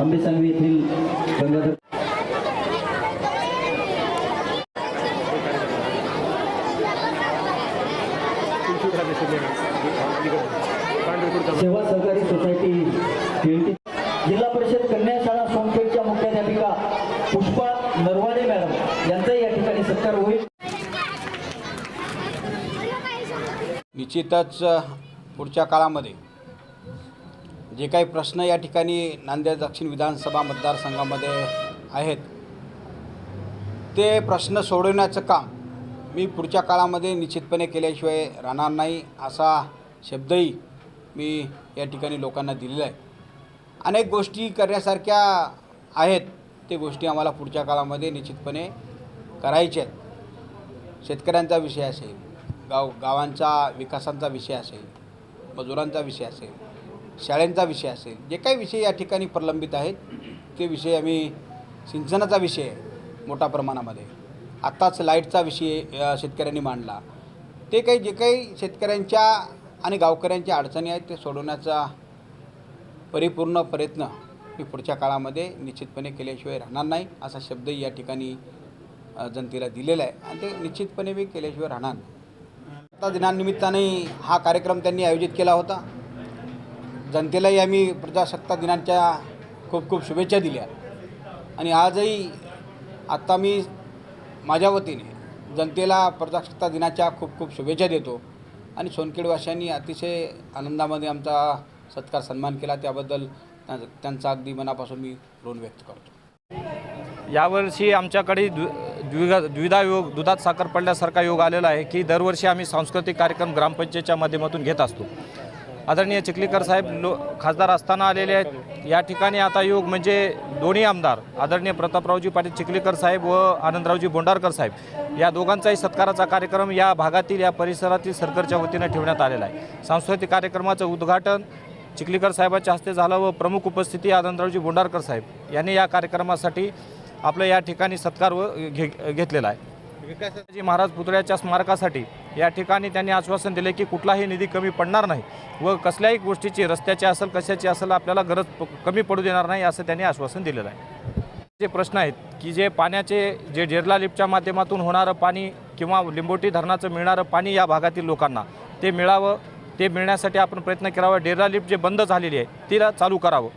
आंबेसांगवी येथील गंगाधर सेवा सहकारी सोसायटी जिल्हा परिषद कन्या शाळा सोमपेठच्या मुख्याध्यापिका पुष्पा नरवाडे मॅडम यांचाही या ठिकाणी सत्कार होईल. निश्चितच पुढच्या काळामध्ये जे काही प्रश्न या ठिकाणी नांदेड दक्षिण विधानसभा मतदारसंघामध्ये आहेत ते प्रश्न सोडवण्याचं काम मी पुढच्या काळामध्ये निश्चितपणे केल्याशिवाय राहणार नाही असा शब्दही मी या ठिकाणी लोकांना दिलेला आहे. अनेक गोष्टी करण्यासारख्या आहेत ते गोष्टी आम्हाला पुढच्या काळामध्ये निश्चितपणे करायच्या आहेत. शेतकऱ्यांचा विषय असेल गाव गावांचा विकासांचा विषय असेल मजुरांचा विषय असेल शाळेंचा विषय असेल जे काही विषय या ठिकाणी प्रलंबित आहेत ते विषय आम्ही सिंचनाचा विषय मोठ्या प्रमाणामध्ये. आत्ताच लाईटचा विषय शेतकऱ्यांनी मांडला. ते काही जे काही शेतकऱ्यांच्या आणि गावकऱ्यांच्या अडचणी आहेत ते सोडवण्याचा परिपूर्ण प्रयत्न मी पुढच्या काळामध्ये निश्चितपणे केल्याशिवाय राहणार नाही असा शब्दही या ठिकाणी जनतेला दिलेला आहे. आणि ते निश्चितपणे मी केल्याशिवाय राहणार नाही. आता दिनानिमित्ताने हा कार्यक्रम त्यांनी आयोजित केला होता. जनतेलाही आम्ही प्रजासत्ताक दिनाच्या खूप खूप शुभेच्छा दिल्या. आणि आजही आत्ता मी माझ्या वतीने जनतेला प्रजासत्ताक दिनाच्या खूप खूप शुभेच्छा देतो. आणि सोनखेडवासियांनी अतिशय आनंदामध्ये आमचा सत्कार सन्मान केला. त्याबद्दल त्यांचा अगदी मनापासून मी ऋण व्यक्त करतो. यावर्षी आमच्याकडे द्वि द्विधा द्विधा योग दुधात साखर पडल्यासारखा योग आलेला आहे की दरवर्षी आम्ही सांस्कृतिक कार्यक्रम ग्रामपंचायतच्या माध्यमातून घेत असतो. आदरणीय चिखलीकर साहेब लो खासदार असताना आलेले आहेत. या ठिकाणी आता योग म्हणजे दोन्ही आमदार आदरणीय प्रतापरावजी पाटील चिखलीकर साहेब व आनंदरावजी बोंडारकर साहेब या दोघांचाही सत्काराचा कार्यक्रम या भागातील या परिसरातील सरकारच्या वतीनं ठेवण्यात आलेला आहे. सांस्कृतिक कार्यक्रमाचं उद्घाटन चिखलीकर साहेबांच्या हस्ते झालं व प्रमुख उपस्थिती आनंदरावजी बोंडारकर साहेब यांनी या कार्यक्रमासाठी आपलं या ठिकाणी सत्कार व घे घेतलेला आहे. विकासाजी महाराज पुतळ्याच्या स्मारकासाठी या ठिकाणी त्यांनी आश्वासन दिले की कुठलाही निधी कमी पडणार नाही व कसल्याही गोष्टीची रस्त्याची असेल कशाची असेल आपल्याला गरज प- कमी पडू देणार नाही असं त्यांनी आश्वासन दिलेलं आहे. जे प्रश्न आहेत की जे पाण्याचे जे जेरला लिफ्टच्या माध्यमातून होणारं पाणी किंवा लिंबोटी धरणाचं मिळणारं पाणी या भागातील लोकांना ते मिळावं ते मिळण्यासाठी आपण प्रयत्न करावा. डेरा लिफ्ट जे बंद झालेली आहे तिला चालू करावं.